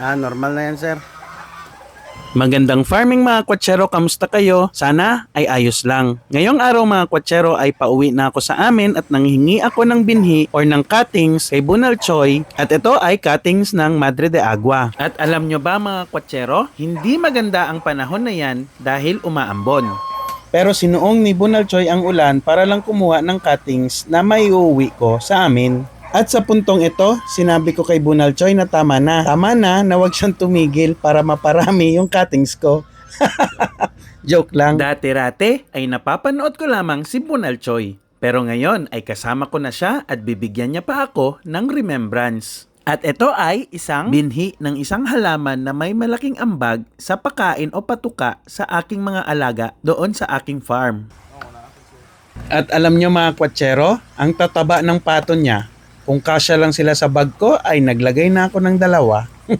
Ah, normal na yan, sir. Magandang farming mga kwatsero, kamusta kayo? Sana ay ayos lang. Ngayong araw mga kwatsero ay pauwi na ako sa amin at nanghingi ako ng binhi or ng cuttings kay Bunal Choi at ito ay cuttings ng Madre de Agua. At alam nyo ba mga kwatsero, hindi maganda ang panahon na yan dahil umaambon. Pero sinuong ni Bunal Choi ang ulan para lang kumuha ng cuttings na may uuwi ko sa amin. At sa puntong ito, sinabi ko kay Bunal Choi na tama na. Tama na na wag siyang tumigil para maparami yung cuttings ko. Joke lang. Dati-rate ay napapanood ko lamang si Bunal Choi. Pero ngayon ay kasama ko na siya at bibigyan niya pa ako ng remembrance. At ito ay isang binhi ng isang halaman na may malaking ambag sa pakain o patuka sa aking mga alaga doon sa aking farm. At alam nyo mga kwatsero, ang tataba ng pato niya, kung kasya lang sila sa bag ko, ay naglagay na ako ng dalawa.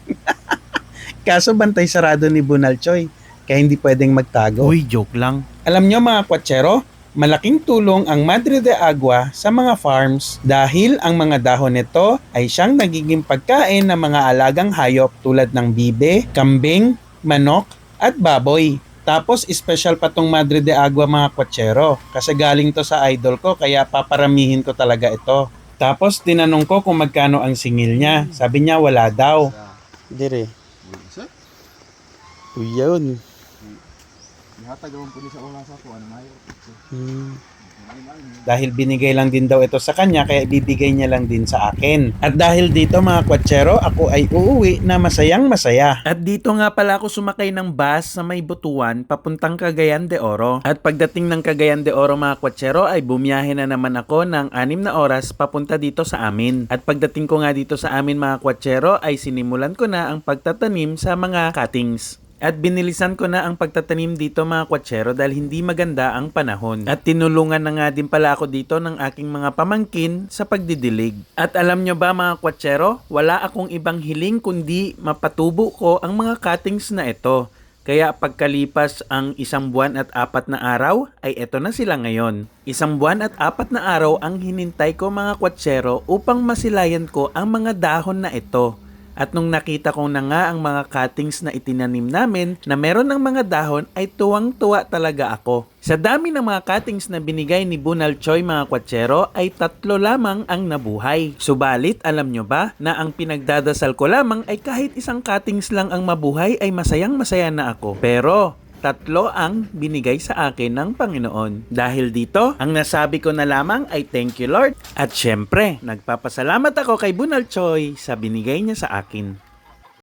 Kaso bantay sarado ni Bunal Choi, kaya hindi pwedeng magtago. Uy, joke lang. Alam nyo mga kwatsero, malaking tulong ang Madre de Agua sa mga farms dahil ang mga dahon nito ay siyang nagiging pagkain ng mga alagang hayop tulad ng bibe, kambing, manok, at baboy. Tapos, special pa tong Madre de Agua mga kwatsero. Kasi galing to sa idol ko, kaya paparamihin ko talaga ito. Tapos, tinanong ko kung magkano ang singil niya. Sabi niya, wala daw. Dire. Uyan. Ihatag naman po ni sa oras ako, ano mayo. Hmm. Dahil binigay lang din daw ito sa kanya, kaya ibibigay niya lang din sa akin. At dahil dito mga kwatsero, ako ay uuwi na masayang masaya. At dito nga pala ako sumakay ng bus sa may butuan papuntang Cagayan de Oro. At pagdating ng Cagayan de Oro mga kwatsero ay bumiyahe na naman ako ng anim na oras papunta dito sa amin. At pagdating ko nga dito sa amin mga kwatsero ay sinimulan ko na ang pagtatanim sa mga cuttings. At binilisan ko na ang pagtatanim dito mga kwatsero dahil hindi maganda ang panahon. At tinulungan na nga din pala ako dito ng aking mga pamangkin sa pagdidilig. At alam nyo ba mga kwatsero, wala akong ibang hiling kundi mapatubo ko ang mga cuttings na ito. Kaya pagkalipas ang isang buwan at apat na araw, ay eto na sila ngayon. Isang buwan at apat na araw ang hinintay ko mga kwatsero upang masilayan ko ang mga dahon na ito. At nung nakita ko na nga ang mga cuttings na itinanim namin na meron ng mga dahon ay tuwang-tuwa talaga ako. Sa dami ng mga cuttings na binigay ni Bunal Choi mga kwatsero ay tatlo lamang ang nabuhay. Subalit alam nyo ba na ang pinagdadasal ko lamang ay kahit isang cuttings lang ang mabuhay ay masayang masaya na ako. Pero tatlo ang binigay sa akin ng Panginoon. Dahil dito, ang nasabi ko na lamang ay thank you Lord. At syempre, nagpapasalamat ako kay Bunal Choi sa binigay niya sa akin.